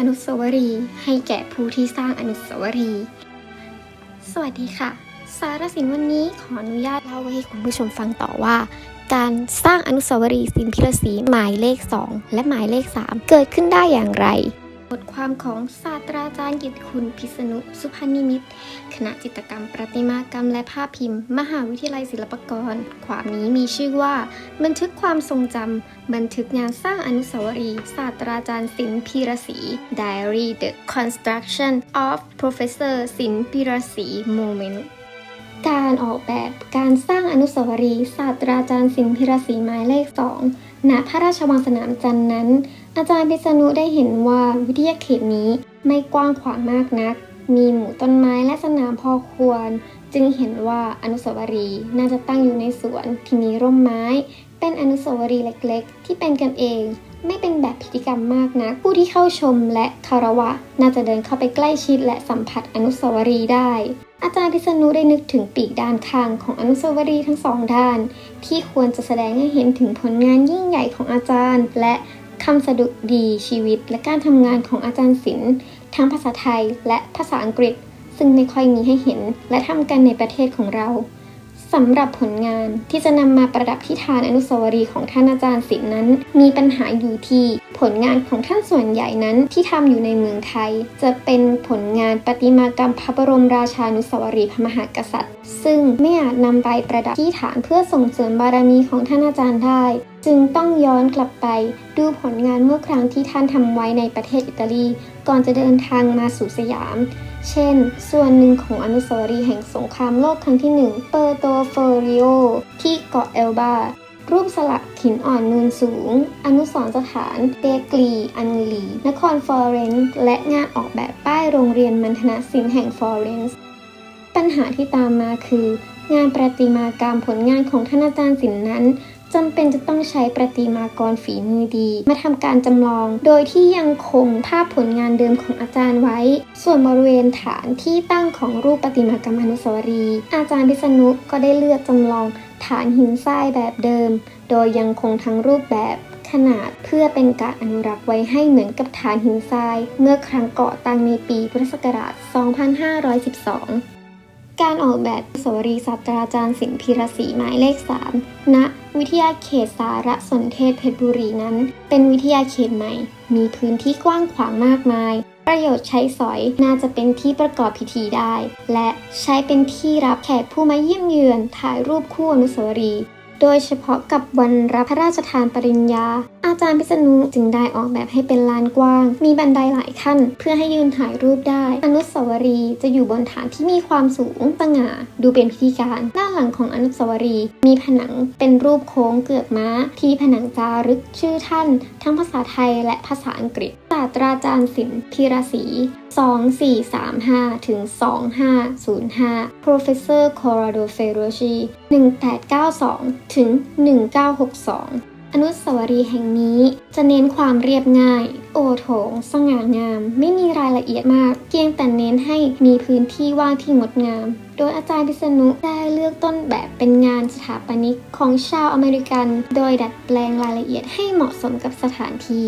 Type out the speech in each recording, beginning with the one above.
อนุสาวรีย์ให้แก่ผู้ที่สร้างอนุสาวรีย์ สวัสดีค่ะ สารสินวันนี้ขออนุญาตเล่าให้คุณผู้ชมฟังต่อว่า การสร้างอนุสาวรีย์สินพิรศีหมายเลข 2 และหมายเลข 3 เกิดขึ้นได้อย่างไร บทความของศาสตราจารย์กิตคุณพิษณุสุพนิมิตคณะจิตกรรม ประติมากรรมและภาพพิมพ์ มหาวิทยาลัยศิลปากร ความนี้มีชื่อว่า บันทึกความทรงจำ บันทึกงานสร้างอนุสาวรีย์ศาสตราจารย์สินพีรศรี Diary The Construction of Professor สินพีรศรี Moment การออกแบบการสร้างอนุสาวรีย์ศาสตราจารย์สินพิรศรีหมายเลขสองณพระราชวังสนามจันทร์นั้น อาจารย์พิษณุได้เห็นว่าวิทยาเขตนี้ไม่กว้างขวางมากนัก มีหมู่ต้นไม้และสนามพอควร จึงเห็นว่าอนุสาวรีย์น่าจะตั้งอยู่ในสวนที่มีร่มไม้ เป็นอนุสาวรีย์เล็กๆ ที่เป็นกันเอง ไม่เป็นแบบพิธีกรรมมากนะผู้ที่เข้าชมและคารวะ น่าจะเดินเข้าไปใกล้ชิดและสัมผัสอนุสาวรีย์ได้ อาจารย์พิษณุได้นึกถึงปีกด้านข้างของอนุสาวรีย์ทั้งสองด้าน ที่ควรจะแสดงให้เห็นถึงผลงานยิ่งใหญ่ของอาจารย์ และ คำสดุดีชีวิตและการทำงานของอาจารย์ศิลป์ทั้งภาษาไทยและภาษาอังกฤษ ซึ่งไม่ค่อยมีให้เห็นและทำกันในประเทศของเราสำหรับผลงานที่จะนำมาประดับที่ฐานอนุสาวรีย์ของท่านอาจารย์ศิลป์นั้น มีปัญหาอยู่ที่ผลงานของท่านส่วนใหญ่นั้นที่ทำอยู่ในเมืองไทย จะเป็นผลงานประติมากรรมพระบรมราชานุสาวรีย์พระมหากษัตริย์ ซึ่งไม่อาจนำไปประดับที่ฐานเพื่อส่งเสริมบารมีของท่านอาจารย์ได้ จึงต้องย้อนกลับไปดูผลงานเมื่อครั้งที่ท่านทำไว้ในประเทศอิตาลี ก่อนจะเดินทางมาสู่สยาม เช่น ส่วนหนึ่งของอนุสาวรีย์แห่งสงครามโลกครั้งที่ 1 เปอร์โตเฟริโอ ที่เกาะเอลบา รูปสลักหินอ่อนนูนสูง อนุสรณ์สถานเบกลี อังลี นครฟลอเรนซ์ และงานออกแบบป้ายโรงเรียนมัณฑนศิลป์แห่งฟลอเรนซ์ ปัญหาที่ตามมาคือ งานประติมากรรมผลงานของท่านอาจารย์ศิลป์นั้น จำเป็นจะต้องใช้ประติมากรฝีมือดี มาทำการจำลอง โดยที่ยังคงภาพผลงานเดิมของอาจารย์ไว้ ส่วนบริเวณฐานที่ตั้งของรูปประติมากรรมอนุสาวรีย์อาจารย์พิษณุก็ได้เลือกจำลองฐานหินทรายแบบเดิม โดยยังคงทั้งรูปแบบขนาดเพื่อเป็นการอนุรักษ์ไว้ให้เหมือนกับฐานหินทราย เมื่อครั้งก่อตั้งในปีพุทธศักราช 2512 การออกแบบอนุสาวรีย์ศาสตราจารย์สินพิรศรีหมายเลข 3 ณ วิทยาเขตสารสนเทศเพชรบุรีนั้น เป็นวิทยาเขตใหม่ มีพื้นที่กว้างขวางมากมาย ประโยชน์ใช้สอยน่าจะเป็นที่ประกอบพิธีได้ และใช้เป็นที่รับแขกผู้มาเยี่ยมเยือนถ่ายรูปคู่อนุสาวรีย์โดยเฉพาะกับวันรับพระราชทานปริญญา อาจารย์พิษณุจึงได้ออกแบบให้เป็นลานกว้าง มีบันไดหลายขั้น เพื่อให้ยืนถ่ายรูปได้ อนุสาวรีย์จะอยู่บนฐานที่มีความสูงสง่า ดูเป็นพิธีการด้านหลังของอนุสาวรีย์มีผนังเป็นรูปโค้งเกือกม้า ที่ผนังจารึกชื่อท่าน ทั้งภาษาไทยและภาษาอังกฤษศาสตราจารย์ศิลป์พีระศรี2435 ถึง 2505 Professor Corrado Ferrucci 1892 ถึง 1962 อนุสาวรีย์แห่งนี้ จะเน้นความเรียบง่าย โอโถง สง่างาม ไม่มีรายละเอียดมาก เพียงแต่เน้นให้มีพื้นที่ว่างที่งดงาม โดยอาจารย์พิษณุได้เลือกต้นแบบเป็นงานสถาปนิกของชาวอเมริกัน โดยดัดแปลงรายละเอียดให้เหมาะสมกับสถานที่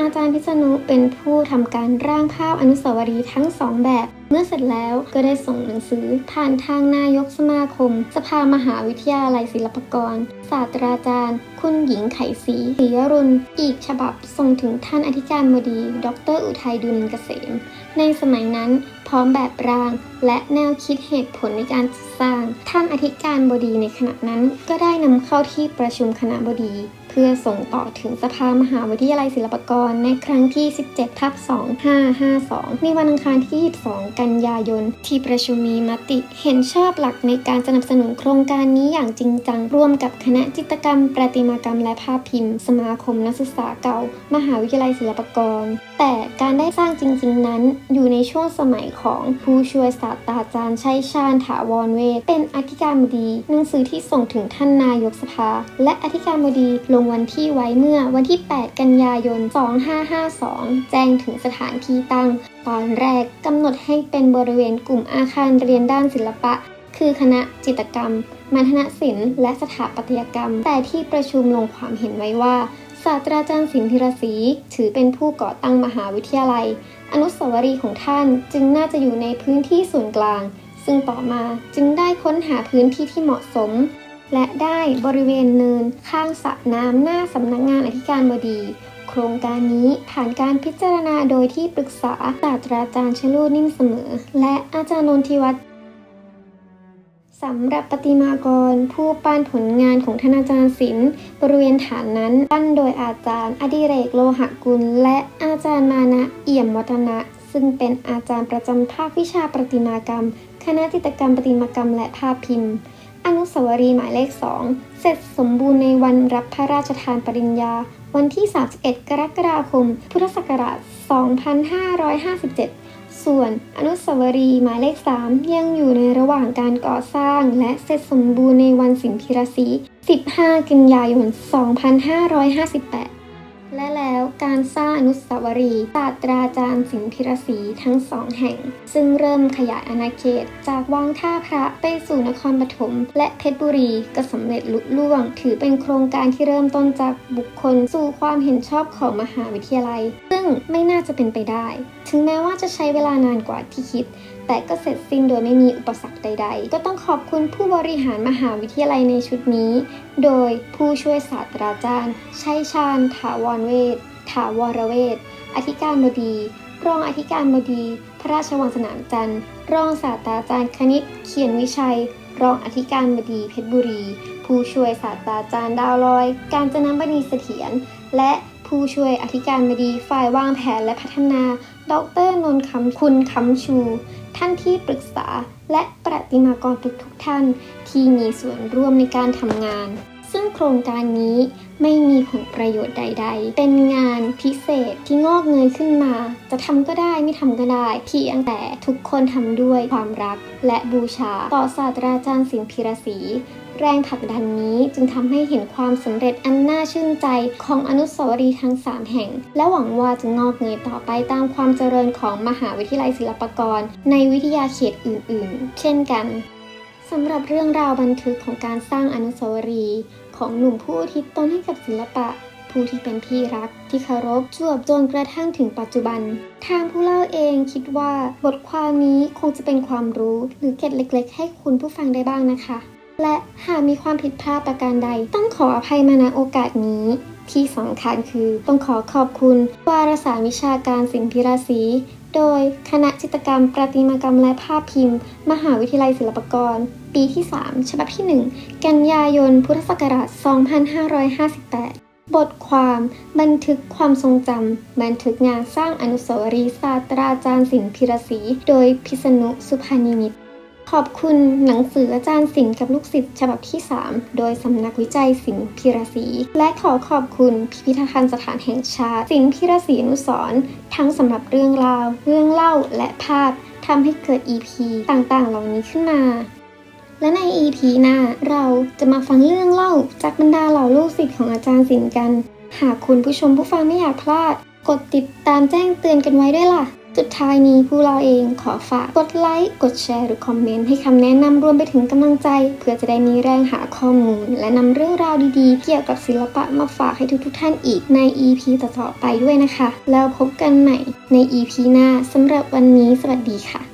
อาจารย์พิษณุเป็นผู้ทำการร่างภาพอนุสาวรีย์ทั้งสองแบบ เมื่อเสร็จแล้วก็ได้ส่งหนังสือผ่านทางนายกสมาคม สภามหาวิทยาลัยศิลปากร ศาสตราจารย์ คุณหญิงไขศรีศรีรุณ อีกฉบับส่งถึงท่านอธิการบดี ดร อุทัยดุลเกษม ในสมัยนั้นพร้อมแบบร่าง และแนวคิดเหตุผลในการสร้าง ท่านอธิการบดีในขณะนั้นก็ได้นำเข้าที่ประชุมคณะบดี เพื่อส่งต่อถึงสภามหาวิทยาลัยศิลปากรในครั้งที่ 17 ทับ 2552 ในวันอังคารที่ 22 กันยายน ที่ประชุมมีมติเห็นชอบหลักในการสนับสนุนโครงการนี้อย่างจริงจัง ร่วมกับคณะจิตกรรม ประติมากรรม และภาพพิมพ์ สมาคมนักศึกษาเก่า มหาวิทยาลัยศิลปากร แต่การได้สร้างจริง ๆ นั้น อยู่ในช่วงสมัยของผู้ช่วยศาสตราจารย์ชัยชาญถาวรเวทเป็นอธิการบดี หนังสือที่ส่งถึงท่านนายกสภา และอธิการบดีลงวันที่ไว้เมื่อวันที่ 8 กันยายน 2552 แจ้งถึงสถานที่ตั้ง ตอนแรกกำหนดให้เป็นบริเวณกลุ่มอาคารเรียนด้านศิลปะ คือคณะจิตรกรรม มัณฑนศิลป์ และสถาปัตยกรรม แต่ที่ประชุมลงความเห็นไว้ว่าศาสตราจารย์สินพิรศรีถือเป็นผู้ก่อตั้งมหาวิทยาลัย อนุสาวรีย์ของท่านจึงน่าจะอยู่ในพื้นที่ส่วนกลาง ซึ่งต่อมาจึงได้ค้นหาพื้นที่ที่เหมาะสม และได้บริเวณเนินข้างสระน้ำหน้าสำนักงานอธิการบดี โครงการนี้ผ่านการพิจารณาโดยที่ปรึกษาศาสตราจารย์ชลูนิ่มเสมอ และอาจารย์นนทิวัฒน์สำหรับประติมากรผู้ปั้นผลงานของท่านอาจารย์ศิลป์บริเวณฐานนั้นปั้นโดยอาจารย์อดิเรกโลหะกุล และอาจารย์มานะเอี่ยมวัฒนะ ซึ่งเป็นอาจารย์ประจำภาควิชาประติมากรรม คณะจิตกรรมประติมากรรมและภาพพิมพ์ อนุสาวรีย์หมายเลข 2 เสร็จสมบูรณ์ในวันรับพระราชทานปริญญา วันที่ 31 กรกฎาคม พุทธศักราช 2557 ส่วนอนุสาวรีย์หมายเลข 3 ยังอยู่ในระหว่างการก่อสร้าง และเสร็จสมบูรณ์ในวันสิงพิรศี 15 กันยายน 2558 และแล้วการสร้างอนุสาวรีย์ศาสตราจารย์สิงห์พิรศรีทั้งสองแห่ง ซึ่งเริ่มขยายอาณาเขตจากวังท่าพระไปสู่นครปฐมและเพชรบุรีก็สำเร็จลุล่วง ถือเป็นโครงการที่เริ่มต้นจากบุคคลสู่ความเห็นชอบของมหาวิทยาลัย ซึ่งไม่น่าจะเป็นไปได้ ถึงแม้ว่าจะใช้เวลานานกว่าที่คิด แต่ก็เสร็จสิ้นโดยไม่มีอุปสรรคใด ๆ ก็ต้องขอบคุณผู้บริหารมหาวิทยาลัยในชุดนี้ โดยผู้ช่วยศาสตราจารย์ ชัยชาญ ถาวรเวทถาวรเวทอธิการบดี รองอธิการบดี พระราชวังสนามจันทร์ รองศาสตราจารย์คณิต เขียนวิชัย รองอธิการบดีเพชรบุรี ผู้ช่วยศาสตราจารย์ดาวลอย การจนบดีเสถียร และผู้ช่วยอธิการบดีฝ่ายวางแผนและพัฒนา ดรนนท์คำคุณคำชู ท่านที่ปรึกษา และประติมากรทุกๆทท่าน ที่มีส่วนร่วมในการทำงาน ซึ่งโครงการนี้ไม่มีผลประโยชน์ใด ๆ เป็นงานพิเศษที่งอกเงยขึ้นมา จะทำก็ได้ไม่ทำก็ได้เพียงแต่ทุกคนทำด้วยความรัก และบูชาต่อศาสตราจารย์สินพิรศรี แรงผลักดันนี้จึงทำให้เห็นความสำเร็จอันน่าชื่นใจของอนุสาวรีย์ทั้ง 3 แห่ง และหวังว่าจะงอกเงยต่อไปตามความเจริญของมหาวิทยาลัยศิลปากร ในวิทยาเขตอื่นๆ เช่นกันสำหรับเรื่องราวบันทึกของการสร้างอนุสาวรีย์ของหนุ่มผู้อุทิศตนให้กับศิลปะ ผู้ที่เป็นที่รักที่เคารพจวบจนกระทั่งถึงปัจจุบัน ทางผู้เล่าเองคิดว่าบทความนี้คงจะเป็นความรู้หรือเกร็ดเล็ก ๆ ให้คุณผู้ฟังได้บ้างนะคะ และหากมีความผิดพลาดประการใด ต้องขออภัยมาณโอกาสนี้ ที่สำคัญคือต้องขอขอบคุณ วารสารวิชาการสิงพิราศีโดยคณะจิตรกรรม ประติมากรรมและภาพพิมพ์ มหาวิทยาลัยศิลปากร ปีที่ 3 ฉบับที่ 1 กันยายน พุทธศักราช 2558 บทความ บันทึกความทรงจำ บันทึกงานสร้างอนุสาวรีย์ศาสตราจารย์สินพิรศี โดยพิษณุสุภานิมิตร ขอบคุณหนังสืออาจารย์สิงห์กับลูกศิษย์ฉบับที่ 3 โดยสำนักวิจัยสิงห์พิรศรีและขอขอบคุณพิพิธภัณฑ์สถานแห่งชาติ สิงห์พิรศรีอนุสร์ทั้งสำหรับเรื่องราว เรื่องเล่าและภาพทำให้เกิด EP ต่างๆ เหล่านี้ขึ้นมาและใน EP หน้าเราจะมาฟังเรื่องเล่าจากบรรดาเหล่าลูกศิษย์ของอาจารย์สิงห์กัน หากคุณผู้ชมผู้ฟังไม่อยากพลาด กดติดตามแจ้งเตือนกันไว้ด้วยล่ะ สุดท้ายนี้ผู้เราเองขอฝากกดไลค์กดแชร์หรือคอมเมนต์ให้คำแนะนำรวมไปถึงกำลังใจ เพื่อจะได้มีแรงหาข้อมูล และนำเรื่องราวดีๆ เกี่ยวกับศิลปะมาฝากให้ทุกๆท่านอีกใน EP ต่อๆไปด้วยนะคะ แล้วพบกันใหม่ใน EP หน้าสำหรับวันนี้สวัสดีค่ะ